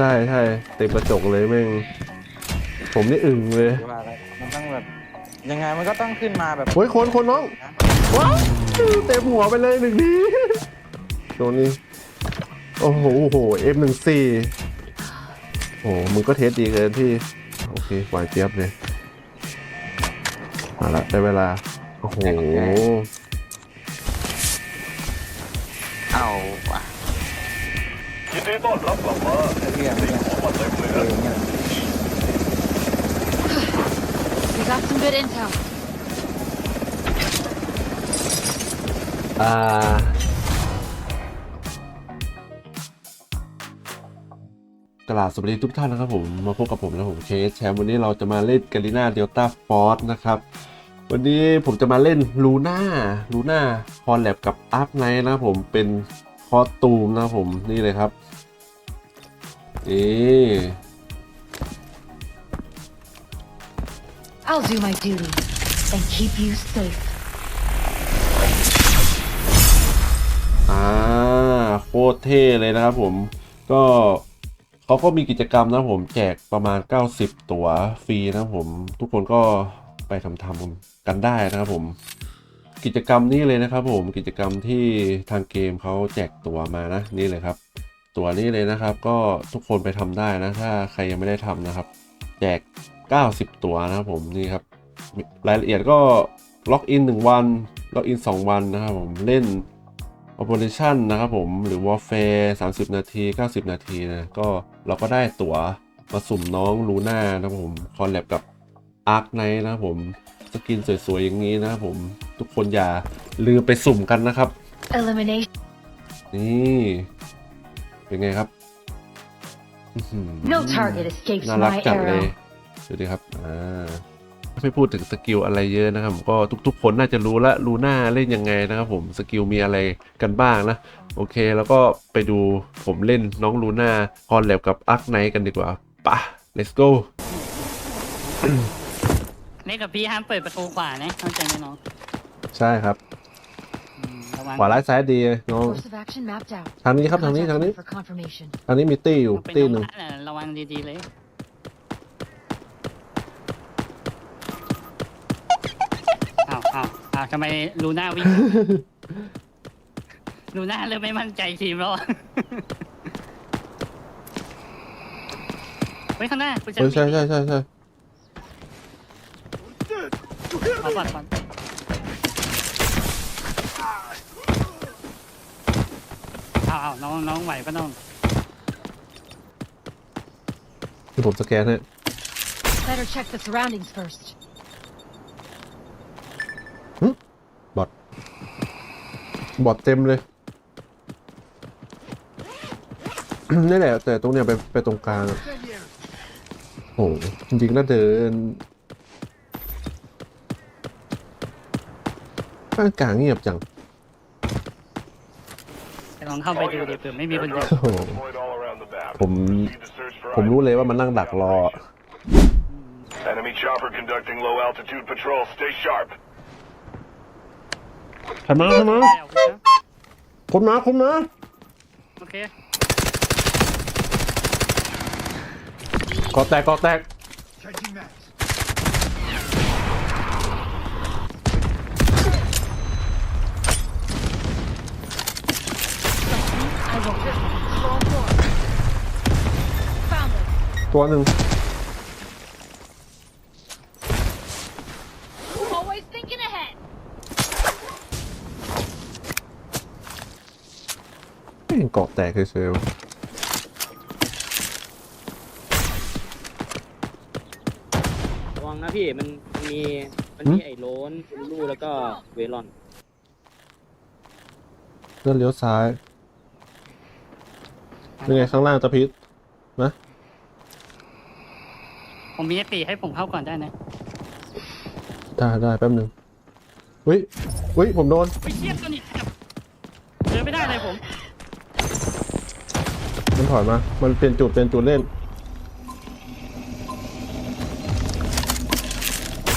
ใช่ใช่เต็มกระจกเลยแม่งผมนี่อึ่งเลยว่าอะไรมันต้องแบบยังไงมันก็ต้องขึ้นมาแบบ โอ้ยคนคนน้องนะว้าวเต็มหัวไปเลยหนึ่งทีตัวนี้โอ้โหโอ้โห F หนึ่งสี่โอ้โหมึงก็เทสดีเกินพี่โอเคหวานเจี๊ยบเลยมาละได้เวลาโอ้โห เอาว่ะยินดี ต้อนรับกลับมาเรื่องเรื่องของมาเต็มเลยนะ We got some good intel. อ่าตลาดสวัสดีทุกท่านนะครับผมมาพบกับผมนะผมเคสแชมป์วันนี้เราจะมาเล่นกาลิน่าเดลต้าฟอร์สนะครับ วันนี้ผมจะมาเล่นลูน่าลูน่าคอนแลบกับอาร์คไนท์นะครับผมเป็นคอสตูมนะครับผมนี่เลยครับ นี่ I'll do my duty and keep you safe. อ่าโคตรเท่เลยนะครับผม ก็เขาก็มีกิจกรรมนะครับผมแจกประมาณ 90 ตั๋วฟรีนะครับผม ทุกคนก็ไปทำทำกันได้นะครับผม กิจกรรมนี้เลยนะครับผมกิจกรรมที่ทางเกมเขาแจกตั๋วมานะนี่เลยครับ ตั๋วนี้เลยนะครับ ก็ทุกคนไปทำได้นะ ถ้าใครยังไม่ได้ทำนะครับ แจก 90 ตั๋วนะครับผมนี่ครับ รายละเอียดก็ล็อกอิน 1 วันล็อกอิน 2 วันนะครับผมเล่น Operation นะครับผมหรือ Warfare 30 นาที 90 นาทีนะก็เราก็ได้ตั๋วมาสุ่มน้องลูน่านะครับผมคอลแลบกับ Ark Knight นะครับผมสกินสวยๆ อย่างนี้นะครับผมทุกคนอย่าลืมไปสุ่มกันนะครับ Elimination. นี่ เป็นไงครับอื้อหือ No target escapes น่ารัก my จัดเลย arrow. ดูดิครับอ่าไม่พูดถึงสกิลอะไรเยอะนะครับผมก็ทุกๆคนน่าจะรู้ละลูน่าเล่นยังไงนะครับผมสกิลมีอะไรกันบ้างนะ โอเคแล้วก็ไปดูผมเล่นน้องลูน่าคอนแลบกับอาร์คไนกันดีกว่าปะ let's go เล่นกับพี่ห้ามเปิดประตูขวานะเข้าใจไหมน้อง ใช่ครับอืม ระวังขวาร้ายซ้ายดีน้อง Course of action mapped out. ทางนี้ครับทางนี้ Contact ทางนี้ me For confirmation. ทางนี้มีตี้อยู่เป็นตี้น้องหนึ่งบ้านอะระวังดีๆเลย อ้าวอ้าวอ้าวทำไมลูน่าวิ่ง ลูน่าเริ่มไม่มั่นใจทีมแล้วอะเฮ้ยข้างหน้าคุณจะเออใช่ใช่ใช่ใช่เอาก่อนก่อน อาเอาน้องน้องไหวก็น้องที่ผมสแกนให้ Better check the surroundings first. บอทบอทเต็มเลย นี่แหละ แต่ตรงเนี้ยไปไปตรงกลางอะโอ้โหจริงๆแล้วเดินข้างกลางเงียบจัง ลองเข้าไปดูดิเผื่อไม่มีคนอยู่โอ้โห Deployed all around the map. ผม Proceed to search for ผมรู้เลยว่ามันนั่งดักรอ Enemy chopper conducting low altitude patrol. Stay sharp. ขันมาขันมาได้เอาคุณนะคนมาคนมาโอเคกอแตกกอแตก I will ตัวหนึ่ง Always thinking ahead. ไม่เห็นเกาะแตกเฉยระวังนะพี่มันมันมีมันมีไอ้โลนลูลูแล้วก็เวลอนๆเลื่อนเลี้ยวซ้าย เป็นไงข้างล่างตะพิษนะผมมีปีให้ผมเข้าก่อนได้นะได้ได้แป๊บหนึ่งเฮ้ยเฮ้ยผมโดนไปเทียบกันอีกครับเดินไม่ได้เลยผม มันถอยมา มันเป็นจุดเป็นจุดเล่น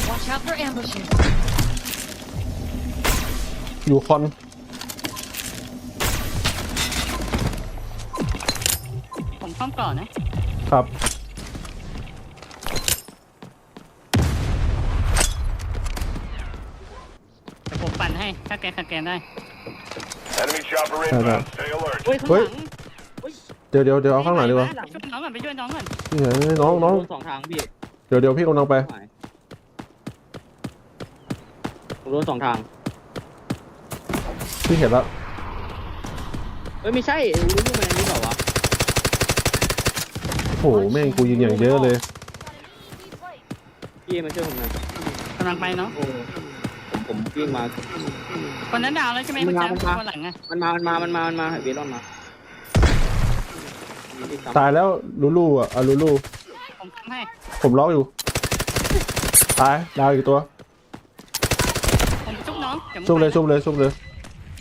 Watch out for ambushes. อยู่คอน ผมเข้าก่อนนะ ครับเดี๋ยวผมปั่นให้ ถ้าแกสแกนได้ Enemy chopper inbound. Stay alert. เฮ้ยข้างเฮ้หยลังเดี๋ยวเดี๋ยวเดี๋ยวเอาข้างหลังดีกว่าหลังไปช่วยน้องก่อนไปช่วยน้องก่อนนี่ไงน้องน้องโดนสองทางพี่เดี๋ยวเดี๋ยวพี่กำลังไป หายผมโดนสองทาง พี่เห็นแล้ว เอ้ยไม่ใช่รู้รู้มันอันนี้เปล่าวะ โอ้โหแม่งกูยิงอย่างเยอะเลย พี่มาช่วยผมหน่อยกำลังไปเนาะโอ้ผมผมวิ่งมา คนนั้นดาวแล้วใช่ไหมมัคุณนแชมามป์มันมาคนหลังอะมันมา มันมา มันมา มันมาเวลอนมาตายแล้วลูลูอะอะลูลูผมทำให้ ผมล็อกอยู่ ตายดาวอีกตัวผมชุบน้องดี๋วมึงชุบเลยไปนะชุบเลยชุบเลย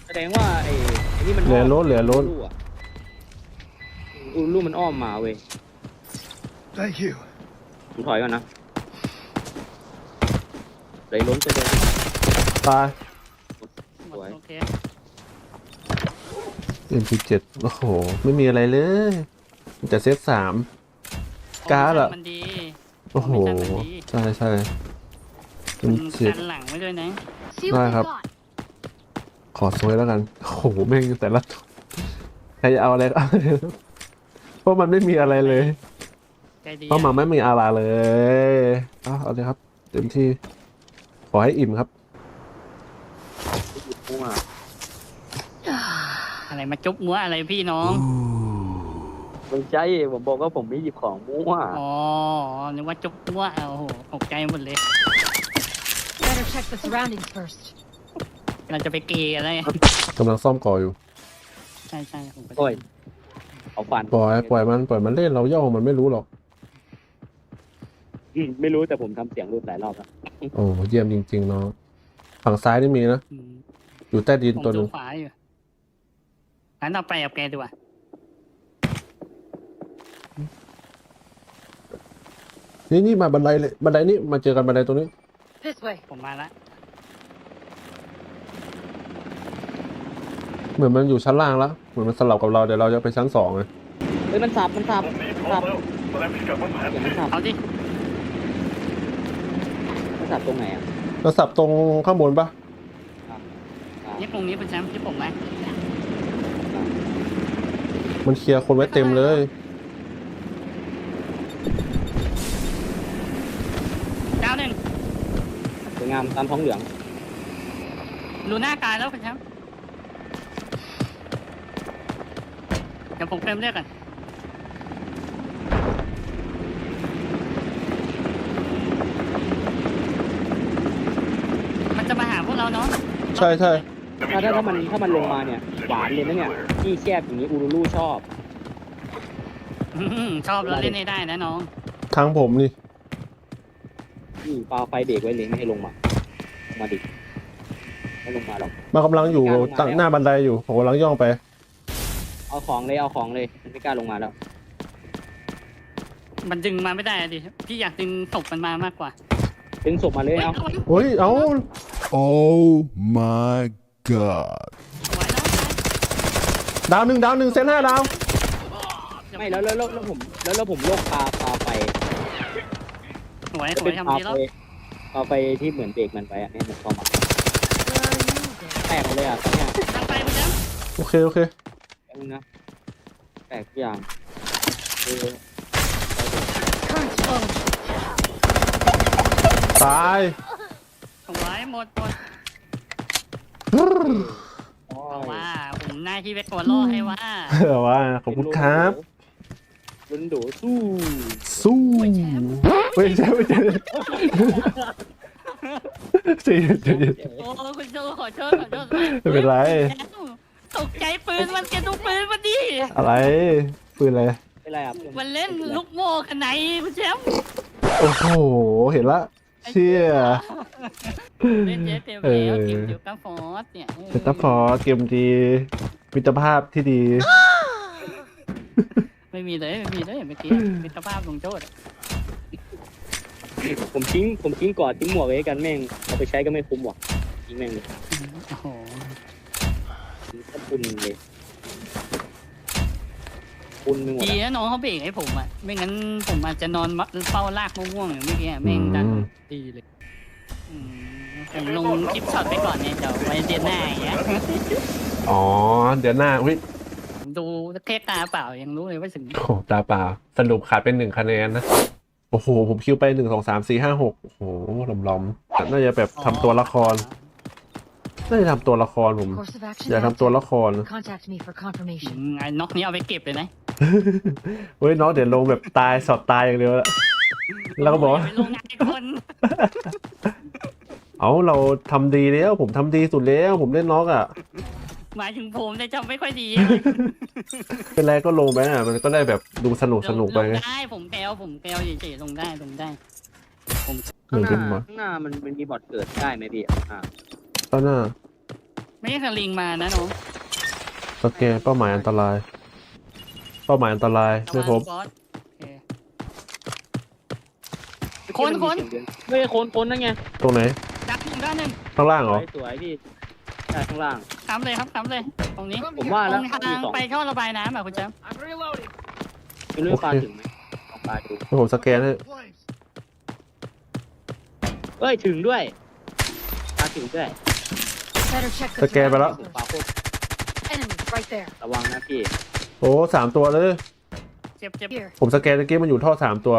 แสดงว่าไอ้ไอ้นี่มันเหลือล้นเหลือล้นอูอะอูรูมันอ้อมมาเว้ย Thank you. ผมถอยก่อนนะเหลือล้นตัวเดียวตายหมดสวยโอเค MP7 โอ้โห ไม่มีอะไรเลยมีแต่เซตสาม การ์ดอะมันดีโอ้โหคอมมิชชั่นมันดีใช่ใช่มัน M7 กันหลังไว้ด้วยนะ See what we Right, got. ขอสวยแล้วกัน โอ้โห แม่งแต่ละใครจะเอาอะไรก็เอาเลยเพราะมันไม่มีอะไรเลย ใจดีเพราะมันไม่มีอะไรเลยเอาเอาเลยครับ เต็มที่ ขอให้อิ่มครับมั่วอะไรมาจุ๊บมัวอะไรพี่น้อง ไม่ใช่ผมบอกว่าผมไม่หยิบของมั่วอ๋อ นึกว่าจุ๊บมัวเอาโอ้โหตกใจหมดเลย Better check the surroundings first. เราจะไปเกย์อะไรกำลังซ่อมก่ออยู่ ใช่ใช่ผมก็โอ้ยเอาฟันปล่อยปล่อยมันปล่อยมันเล่นเราย่อมันไม่รู้หรอก อืมไม่รู้แต่ผมทำเสียงรุนหลายรอบแล้วโอ้เยี่ยมจริงๆเนาะฝั่งซ้ายนี่มีนะ อืมอยู่ใต้ดินผมตัวหดูนึงขวาอยู่งั้นเราไปกับแกดีกว่านี่นี่มาบันไดเลยบันไดนี่มาเจอกันบันไดตรงนี้ This way. ผมมาละเหมือนมันอยู่ชั้นล่างแล้วเหมือนมันสลับกับเราเดี๋ยวเราจะไปชั้นสองเลยเฮ้ยมันสับมันสับ Need สับ polo. But I've just got one เดี๋ยวมัน left. สับเอาดิมัน สับตรงไหนอะเราสับตรงข้างบนปะอ่านี่ตรงนี้เป็นแชมป์ที่ผมไหมมันเคลียร์คนไว้เต็มเลย ดาวหนึ่งสวยงามตามท้องเหลืองลูน่ากายแล้วคุณแชมป์เดี๋ยวผมเติมเลือดกันมันจะมาหาพวกเราเนาะ ใช่ใช่ถ้าถ้าถ้ามันถ้ามันลงมาเนี่ยหวานเลยนะเนี่ยที่แคบอย่างนี้อูรูรูชอบ อื้อหือชอบแล้วเล่นให้ได้นะน้อง ทางผมนี่นี่ปาไฟเบรกไว้เลยไม่ให้ลงมาลงมาดิไม่ลงมาหรอกมันกำลังอยู่ตั้งหน้าบันไดอยู่ผมกำลังย่องไป เอาของเลยเอาของเลยมันไม่กล้าลงมาแล้ว มันดึงมาไม่ได้อะดิพี่อยากดึงศพมันมามากกว่า ดึงศพมาเลยเอาเฮ้ย เอ้า Oh my god. สวยน้องชายดาวหนึ่งดาวหนึ่งเซนห้าดาวไม่แล้วแล้วแล้วแล้วผมแล้วแล้วผมโยกปลาปลาไฟสวยแล้วสวเป็ยนทำปลาดีไฟแล้วปลาไฟที่เหมือนเบรกมันไปอะเนี่ยมันเข้ามา Where are you going? แตกหมดเลยอะตอนเนี้ยทางไปมันแล้วโอเคโอเคแป๊บนึงนะแตกทุกอย่างเออ Current flow. ตายสวย หมดหมดโอ้เอายว่าผมหน้าที่ไปกดล่อให้ว่าเออว่าขอบคุณครับ ลุนโดสู้สู้ไม่ใช่ไม่ใช่ใจเย็นใจเย็นโอ้คุณโจขอโทษขอโทษไม่เป็นไร ตกใจปืนมันแกดูปืนมันดิอะไร ปืนอะไร เป็นไรอะมันเล่นลูกโม่ขนาดไหนคุณแชมป์โอ้โห เห็นละ เชี่ยเล่นเจ๊เต็มอแล้วอจิ๋วจิ๋วกัฟอร์สเนี่ยเซตพอร์ตเกมดีมิตรภาพที่ดี ไม่มีเลยไม่มีเลยเมื่อกี้มิตรภาพลงโทษผมทิ้งผมทิ้งกอดทิ้งหมวกไว้กันแม่งเอาไปใช้ก็ไม่คุ้มหรอกทิ้งแม่งเลยโอ้โหทิ้งต้นทุนเลยปุนไปหมดดีอะนะน้องเขาเบรกให้ผมอะ ไม่งั้นผมอาจจะนอนเฝ้าลากม่วงๆอย่างเมื่อกี้อะแม่งดัน อืมดีเลยอืมผมลงคลิปช็อตไปก่อนเนี่ยเดี๋ยวไว้เดือนหน้าอย่างเงี้ยอ๋อ เดี๋ยวหน้าอุ้ยผมดูแค่ตาเปล่ายังรู้เลยว่าถึงโอ้ตาเปล่า สรุปขาดเป็นหนึ่งคะแนนนะ โอ้โห ผมคิวไปหนึ่งสองสามสี่ห้าหกโอ้โหลอมๆน่าจะแบบทำตัวละคร น่าจะทำตัวละครผม Course of action. อยากทำตัว active. ละคร Contact me for อื confirmation. มไอ้น็อกนี้เอาไปเก็บเลยนะเฮ้ยน้องเดี๋ยวลงแบบตายสอดตายอย่างเดียวละแล้วก็บอกว่า ไปลงงานอีก คนเอาเราทำดีแล้ว ผมทำดีสุดแล้ว ผมเล่นน็อกอะ หมายถึงผมแต่จำไม่ค่อยดีเป็นไรก็ลงไปอะ มันก็ได้แบบดูสนุกสนุกไปลไงงได้ผมแปลวผมแปลวเฉยๆลงได้ลงได้ ผมหนึ่งข้างหขึ้นน้ามาข้างหน้ามันมันมีบอทเกิดได้ไหมพี่อ่าต้นหน้าไม่ใช่สลิงมานะน้องสแกนเป้าหมายอันตราย เป้าหมายอันตรายไม่พบ บอส คคนคนเฮ้ยคนคนนั่นไงตรงไหน ดักหนึ่งด้านหนึ่งข้างล่างสเหรอวยสวยพี่ใช่ข้างล่างทำเลยครับทำเลย ตรงนี้ผมว่าตแล้รวงมีทางสองไปท่อระบายน้ำอะคุณแจ๊บไม่รู้ว่าปลาถึงไหมลองปลาดูให้ผมสแกนให้เอ้ยถึงด้วยปลาถึงด้วย Better check the Okay, but I- surroundings ปลา first. โคตร Enemies right there. ระวังนะพี่โอ้สามตัวเลย เจ็บเจ็บ Here. ผมสแกนตะกี้มันอยู่ท่อสามตัว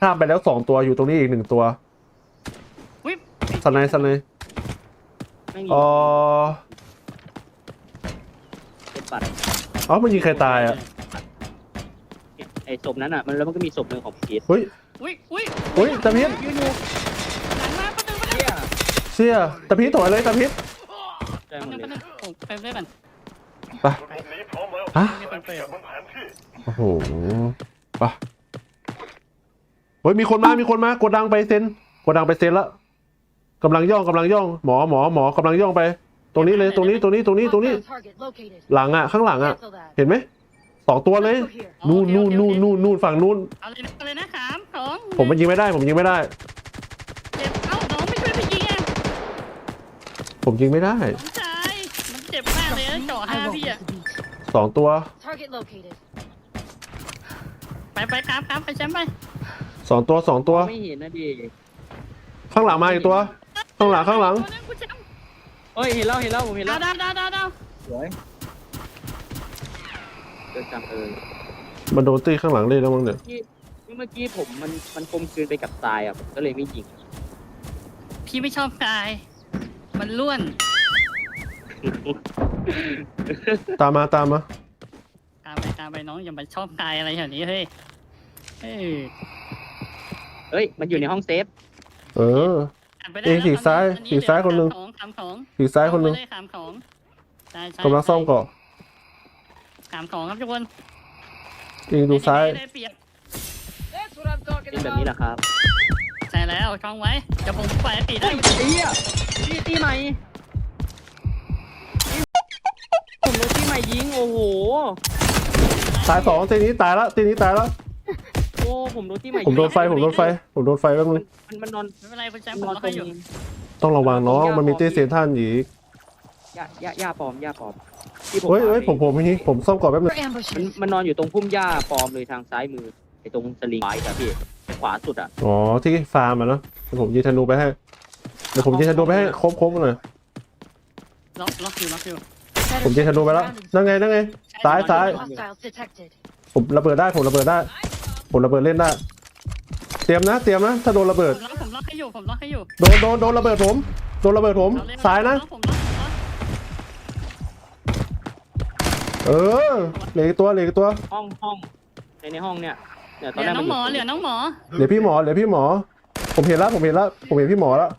ข้ามไปแล้วสองตัวอยู่ตรงนี้อีกหนึ่งตัววิบสไนส์สไนส์ไม่มีอ๋อเป็นปัดอ๋อมันยิงใครตายอะไอ้ศพนั้นอะมันแล้วมันก็มีศพหนึ่งของพีทเฮ้ยอุ้ยอุ้ยเฮ้ยตะพิษยืนอยู่หลังมาประตูประตูเฮียเชี่ยตะพิษถอยเลยตะพิษได้ประหมตูดประเลยตูโอ้ไปด้วยกันชุดพวกนี้พร้อมแล้วฮะแสงเสียงบนแผนที่โอ้โหไปะ เฮ้ยมีคนมามีคนมากดดังไปเซ็นกดดังไปเซ็นแล้วกำลังย่องกำลังย่อง หมอหมอหมอกำลังย่องไป ตรงนี้เลยตรงนี้ตรงนี้ตรงนี้ตรงนี้ Hostile target located. หลังอะ ข้างหลังอะ Cancel that. เห็นไหมสองตัวเลย Over here. นู่นนู่นนู่นนู่นนู่นฝั่งนู่นเอาเลยนะเอาเลยนะสามสองผมมันยิงไม่ได้ ผมยิงไม่ได้ เจ็บเอ้าน้องไม่ช่วยไปยิงอะผมยิงไม่ได้น้องชายมันเจ็บมากเลยนะเจาะห้า I won't พี่ miss อะ a beat. สองตัว Target located. ไปไปครับครับไปแชมป์ไป สองตัวสองตัว ไม่เห็นนะดิข้างหลังมาอีกตัว ข้างหลังข้างหลังตัวนึคุณแชมป์เฮ้ยเห็นแล้วเห็นแล้วผมเห็นดาแล้ววดาวดาวดาวดาวสวยเดินจำเออมันโดนตีข้างหลังเลยแล้วมั้งเนี่ยเมื่อกี้ผมมันมันกลมกลืนไปกับทรายอะผมก็เลยไม่ยิงพี่ไม่ชอบตาย มันล้วนตามมาตามมาตามไปตามไปน้องอย่ามาชอบตายอะไรแถวนี้เฮ้ยเฮ้ย เฮ้ย มันอยู่ในห้องเซฟ เอออ่านไปได้เอ๊ะแล้วสีซ้ายตอนสีซ้ายคนหนึ่งเหลือสามของสีซ้ายคนหนึงสามของใช่ใช่กำลังซ่อมเกาะสามของครับทุกคนยิงดูซ้าย ได้เปรียบเป็นแบบนี้แหละครับใช่แล้วช่องไว้เดี๋ยวผมปล่อยให้ปีได้เฮียพี่ตีใหม่ผมโดนตีใหม่ยิง โอ้โหตายสองตีนี้ตายแล้วตีนี้ตายแล้วโอ้ ผมโดนตีใหม่ยิงผมโดนไฟผมโดนไฟผมโดนไฟแป๊บนึงมันมันนอนไม่เป็นไรคุณแชมมันป์ผมนอนล็อกตรให้งอยู่ต้องระวังน้องมันมีตีเสียท่านอีกหญ้าหญ้าหญ้าปลอมหญ้าปลอมที่ผมเฮ้ยเฮ้ยพาไปผมผมนี่ผมซ่อมเกาะแป๊บนึ For งมัน ambushes. มันนอนอยู่ตรงพุ่มหญ้าปลอมเลยทางซ้ายมือไอ้ตรงสลิงไม้อะพี่ขวาสุดอะอ๋อที่ฟาร์มอะเนอะเดี๋ยวผมยิงธนูไปให้เดี๋ยวผมยิงธนูไปให้ครบครบหน่อยล็อกล็อกอยู่ล็อกอยู่ Better ผมยิง check ธนู the ไปแล้ว surroundings นั่นไงนั่นไงซ้ายซ้าย Hostiles detected. ผมระเบิดได้ผมระเบิดได้ ผมระเบิดเล่นได้เตรียมนะ เตรียมนะถ้าโดนระเบิผดมล็อกผมล็อกให้อยู่ผมล็อกให้อยู่โดนโดนโดนระเบิดผมโดนระเบิดผมเอเลซ้ายนะล็อกผมล็อกผมล็อกเออเหลืออีกตัวเหลืออีกตัวห้องห้องในในห้องเนี่ยเนี่ยตเหอนลืแรอกน้องหมอมันเหลือน้องหมอเหลือพี่หมอเหลือพี่หมอ ผมเห็นแล้วผมเห็นแล้วผมเห็นพี่หมอแล้ว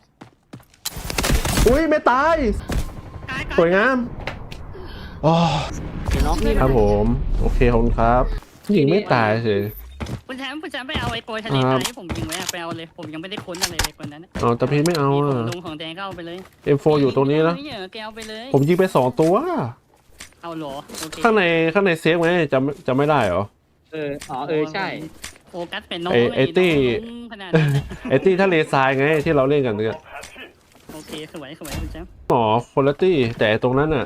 อุ้ยไม่ตายตายตายสวยงามอ๋อเห็นน้องนี่ครับผม โอเคขอบคุณครับยิงไม่ตายเฉย คุณแชมป์คุณแชมป์ไปเอาไอ้โปรยทะเลคทรัราบยที่ผมยิงไว้อะไปเอาเลย ผมยังไม่ได้ค้นอะไรเลยคนนั้นอะอ๋อแต่พี่ไม่เอามีขอะองลุงของแดงก็เอาไปเลย M4 อยู่ตรงนี้นะ ไม่เหรอแกเอาไปเลย ผมยิงไปสองตัว เอาเหรอโอเคข้างในข้างในเซฟไงจำจำไม่ได้เหรอ เออ อ๋อ เออ ใช่ โฟกัสเป็นน้องไอ้ไอ้ตี้ น้องขนาดนั้นอะไอ้ที่ทะเลทรายไงที่เราเล่นกันเนี่ยแผนที่โอเคสวยสวยคุณแชมป์หมอคุณตี้แต่ตรงนั้นอะ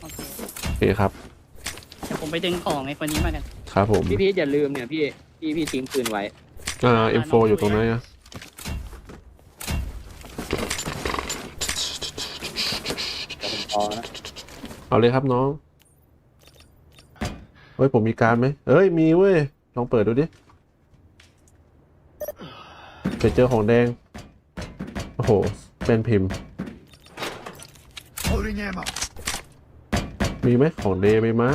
โอเคโอเคครับ เดี๋ยวผมไปดึงของไอ้คนนี้มากันครับผมพี่พีทอย่าลืมเนี่ยพี่ พี่พี่ทิ้งปืนไว้ อ่า M4 อยู่ตรงไหนอะพอนะเอาเลยครับน้อง เฮ้ย ผมมีการดไหมเอ้ย มีเว้ย ลองเปิดดูดิไปเจอของแดง โอ้โห เป็นพิมพ์ Loading ammo. มีไหมของเดย์ไหมมะ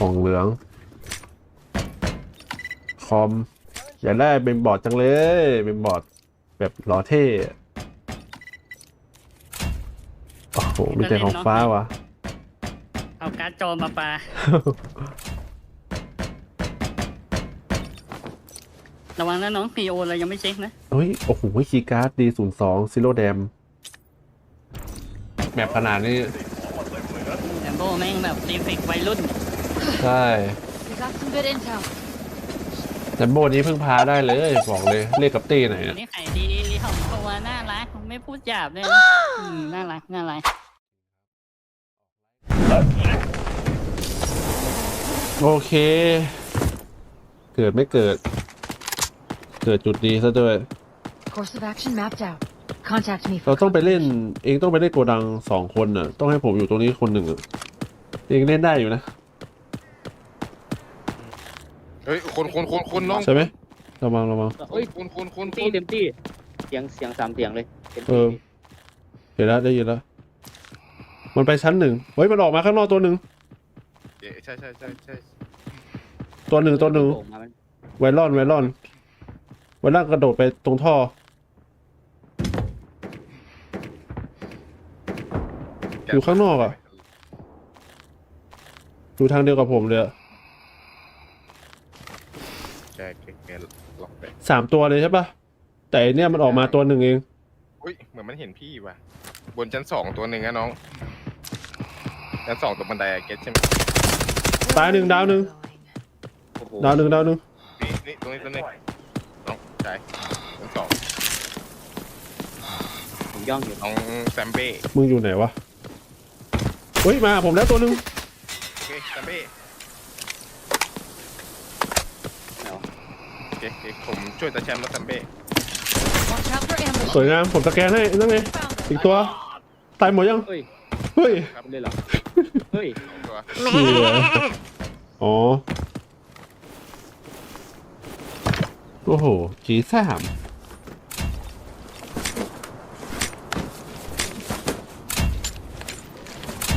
กล่องเหลือง คอม อยากได้เป็นบอร์ดจังเลย เป็นบอร์ดแบบหล่อเท่ โอ้โห มีแต่ของฟ้าวะเอาการ์ดจอมาปาระวังนะน้องพีโอเรายังไม่เช็คนะเฮ้ย โอ้โหคีย์การ์ดดีศูนย์สองซิโร่แดมแบบขนาดนี้แอมโบแม่งแบบตีฟิกวัยรุ่น ใช่ We got some good intel. แต่โบนี้เพิ่งพาได้เลย บอกเลยเรียกกับตีไหนอันอะนี้ขายดีของตัวน่ารักไม่พูดหยาบเลยนะอืมน่ารักน่ารักโอเค เกิดไม่เกิด เกิดจุดดีซะด้วย Course of action mapped out. Contact me เรา for ต้องไปเล่น เองต้องไปเล่นโกดังสองคนน่ะ ต้องให้ผมอยู่ตรงนี้คนหนึ่งอะเองเล่นได้อยู่นะเฮ้ยคนคนคนคนน้องใช่ไหมระวังระวังเฮ้ยคนคนคนคตีนเต็มที่เสียงเสียงสามเสียงเลยเต็มเอที่อเห็นแล้วได้ยินแล้ว มันไปชั้นหนึ่งเฮ้ยมันออกมาข้างนอกตัวหนึ่งเอ๊ะใช่ใช่ใช่ใช่ตัวหนึ่งตัวหนึ่งโผล่มามันไวรอนไวรอนไวรอนกระโดดไปตรงท่อ อยู่ข้างนอกอะดูทางเดียวกับผมเลยอะ แกแกแกล็อกไป สามตัวเลยใช่ปะแต่อันเนี่ยมันออกมาตัวหนึ่งเอง อุ้ยเหมือนมันเห็นพี่ว่ะ บนชั้นสองตัวหนึ่งอะน้อง ชั้นสองตรงบันไดอะเก็ตใช่ไหมตายหนึ่งดาวหนึ่ง โอ้โหดาวหนึ่งดาวหนึ่งนี่นี่ตรงนี้ตรงนี้น้องใช่ชั้นสองผมย่องอยู่น้องแซมเบ้มึงอยู่ไหนวะเฮ้ยมาผมแล้วตัวหนึ่งโอเคแซมเบ้ ไหนวะ โอ เคโอเคผมช่วยตาแชมป์แล้วแซมเบ้ Watch out for ambush. สวยงามผมสแกนให้นั่นไง Found them. อีกตัว ตายหมดยัง เฮ้ยเฮ้ยเลยเหรอ เฮ้ยสองตัวนี่เหรออ๋อ โอ้โหจีสาม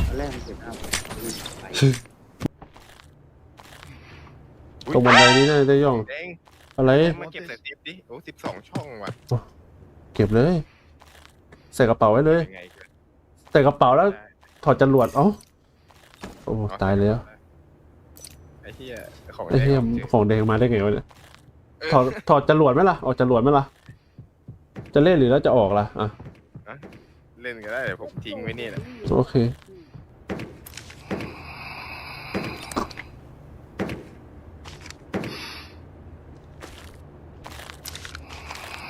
ตอนแรกมันเจ็บหน้าผมไปตรงบันไดนี้น่าจะได้ย่อง แดง อะไร มาเก็บใส่ติ๊บดิโอ้สิบสองช่องว่ะเก็บเลย ใส่กระเป๋าไว้เลย ยังไงกันใส่กระเป๋าแล้วถอดจรวดเอ้าโอ้ตายแล้วไอ้เหี้ยของไอ้เหี้ยแดงของแดงมาได้ไงวะเนี่ยเออถอดถอดจรวดไหมล่ะออกจรวดไหมล่ะจะเล่นหรือแล้วจะออกล่ะอะเล่นก็ได้เดี๋ยวผมทิ้งไว้นี่แหละโอเค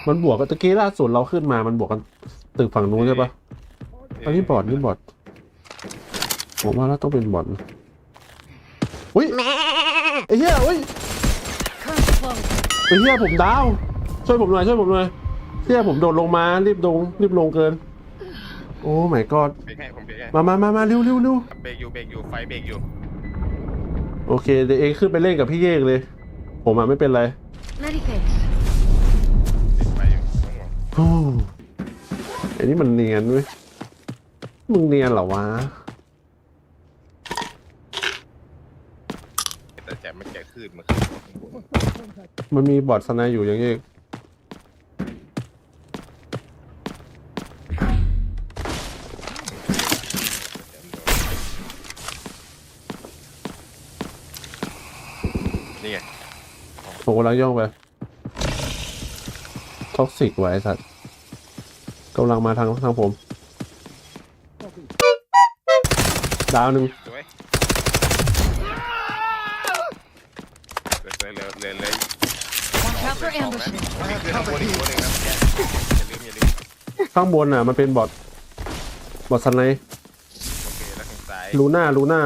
มันบวกกันตะกี้ล่าสุดเราขึ้นมา มันบวกกันตึกฝั่งนู้นใช่ปะอันนี้บอร์ดนี่บอร์ดผมว่าแล้วต้องเป็นบอร์ดอุ้ยไอ้เหี้ยอุ้ย Current close. ไอ้เหี้ยผมดาว ช่วยผมหน่อยช่วยผมหน่อยเหี้ยผมโดดลงมารีบลงรีบลงเกิน โอ้ my god เบรกให้ผมเบรกให้มามามามาเร็วเร็วเร็วเบรกอยู่เบรกอยู่ไฟเบรกอยู่ โอเคเดี๋ยวเองขึ้นไปเล่นกับพี่เยกเลย ผมอะไม่เป็นไร องห่วงโอ้อันนี้มันเนียนเว้ย มึงเนียนเหรอวะ แต่แจมมันแกะขึ้นมาขึ้นมันมีบอร์ดสไนด์อยู่อย่างเงี้ยนี่ไง ผมกำลังย่องไป ท็อกซิกไว้ไอ้สัตว์กำลังมาทางทางผม ดาวหนึ่งสวยเลยเลยเลยเลย Watch out for สองนะ ambushes. นี่คือข้างบนอีกตัวหนึ่งนะอย่าลืมอย่าลืมข้างบนน่ะ มันเป็นบอร์ดบอร์ดสไนด์โอเคแล้วทางซ้ายลูน่าลูน่า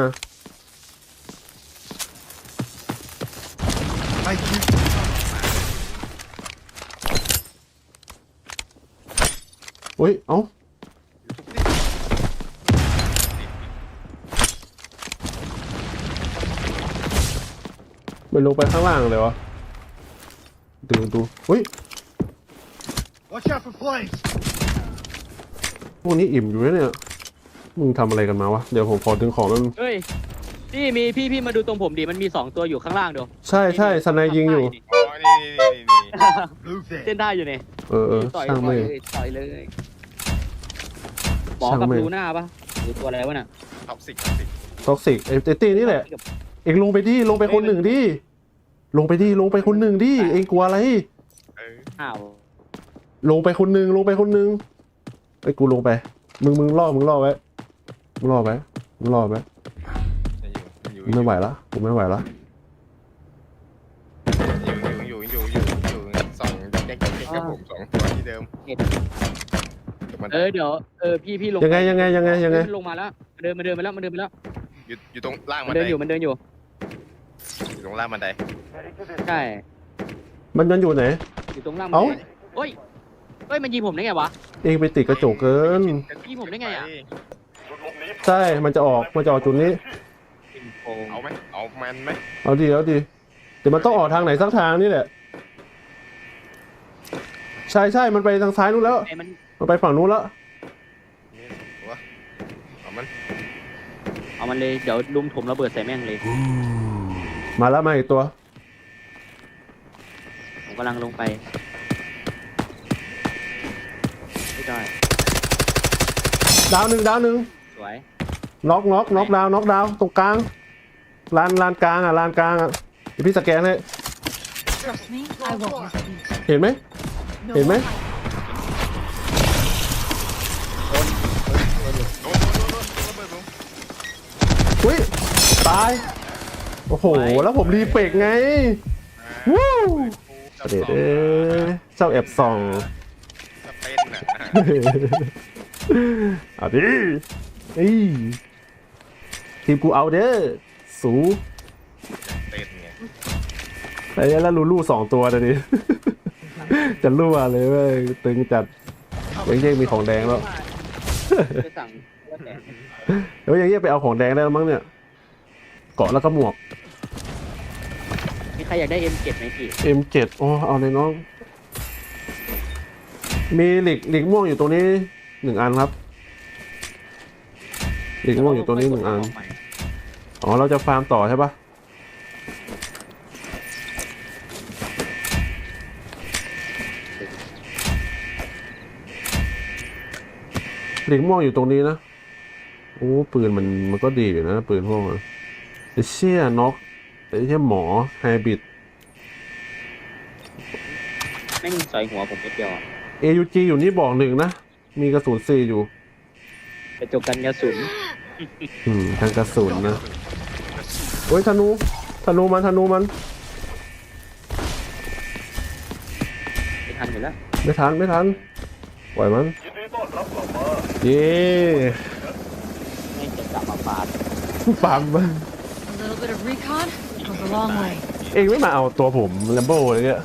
เฮ้ย เอ้าไม่ลงไปข้างล่างเลยวะดูดูเฮ้ย Watch out for flames! พวกนี้อิ่มอยู่แล้วเนี่ย มึงทำอะไรกันมาวะ เดี๋ยวผมขอดึงของมันเฮ้ย พี่มีพี่พี่มาดูตรงผมดิ มันมีสองตัวอยู่ข้างล่างเดี๋ยวใช่ใช่สนายยิงอยู่ อ๋อนี่นี่นี่นี่ Move เต้น there. ได้อยู่เนี่ยเออเออต่อยช่างต่อไม่ยเลยต่อยเลย หมอช่างกับแม่ง ลูน่าปะหรือตัวอะไรวะน่ะท็อปสิกท็อปสิกท็อกซิกไอ้ไอ้ตีนี่แหละ เอ็งลงไปดิลงไปคนหนึ่งดิลงไปดิลงไปคนหนึ่งดิเอ็งกลัวอะไร เอออ้าวลงไปคนหนึ่งลงไปคนหนึ่งไอ้ยกูลงไป มึงมึงล่อมึงล่อไว้มึงล่อไว้มึงล่อไว้อยู่กูไม่ไหวละกูไม่ไหวละอยู่อยู่อยู่อยู่อยู่อยู่สองแก๊กแก๊กแก๊กกับผมสองตัวที่เดิมเดี๋ ยวมันเออเดี๋ยวเออพี่พี่ลงยังไงยังไงยังไงยังไงมันลงมาแล้วมันเดินมาเดินมาแล้วมันเดินมาแล้วอยู่อยู่ตรงล่างมับันนเดิไดนอยู่มันเดินอยู่อยู่ตรงล่างบันไดใช่มันมันอยู่ไหน อยู่ตรงล่างเอ้าบันไดเฮ้ยเฮ้ยมันยิงผมได้ไงวะ เองไปติดกระจกเกิน พี่ผมได้ไงอะ ใช่ มันจะออก มันจะออกจุดนี้ยิงโกงเอาไหมเอามันไหมเอาดีเอาดีแต่มันต้องออกทางไหนสักทางนี่แหละ ใช่ใช่มันไปทางซ้ายนู้นแล้ว ไอ้มัน Dạ. มันไปฝั่งนู้นแล้วนี่ตัวเอามันเอามันเลยเดี๋ยวลุมถมระเบิดใส่แม่งเลย มาแล้วมาอีกตัว ผมกำลังลงไปไม่ได้ดาวหนึ่งดาวหนึ่งสวยน็อกน็อกน็อกดาวน็อกดาวตรงกลางลานลานกลางอะลานกลางอะเดี๋ยวพี่สแกนให้ Trust me, I won't repeat. เห็นไหม No Hey, man. ตาย โอ้โห แล้วผมรีเฟกไง วู้ประเด็ดเอ้ยเจ้าแอบส่อง สเปนน่ะเอาดิเอ้ยทีมกูเอาเด้อ สูเต้นไงไอ้แล้วลูลูสองตัวนะนี่ จะรั่วเลยเว้ยตึงจัดยังยังมีของแดงแล้ว จะสั่งว่าแต่ เดี๋ยวยังยังไปเอาของแดงได้แล้วมั้งเนี่ย เกาะแล้วก็หมวก มีใครอยากได้ M7 ไหมพี่ M7 โอ้เอาเลยน้อง มีหลีกหลีกม่วงอยู่ตรงนี้หนึ่งอันครับหลีกม่วงอยู่ตรงนี้หนึ่งอัน อ๋อ เราจะฟาร์มต่อใช่ปะหลีกม่วงอยู่ตรงนี้นะ โอ้ ปืนมันมันก็ดีอยู่นะ ปืนพวกมันไอ้ เชี่ยน็อกไอ้เชี่ยหมอไฮบิดแม่งใส่หัวผมนิดเดียวอะ AUG อยู่นี่บอกหนึ่งนะ มีกระสุนซีอยู่ กระจกกันกระสุนอืมทางกระสุนนะโอ้ยธนูธนูมันธนูมัน ไม่ทันอยู่แล้วไม่ทันไม่ทันปล่อยมัน ยินดีต้อนรับกลับมา เย้แม่งจะกลับมาปาด ปั๊ม A little bit of recon goes a long way. เองไม่มาเอาตัวผมแลมโบ้เลยเนี่ย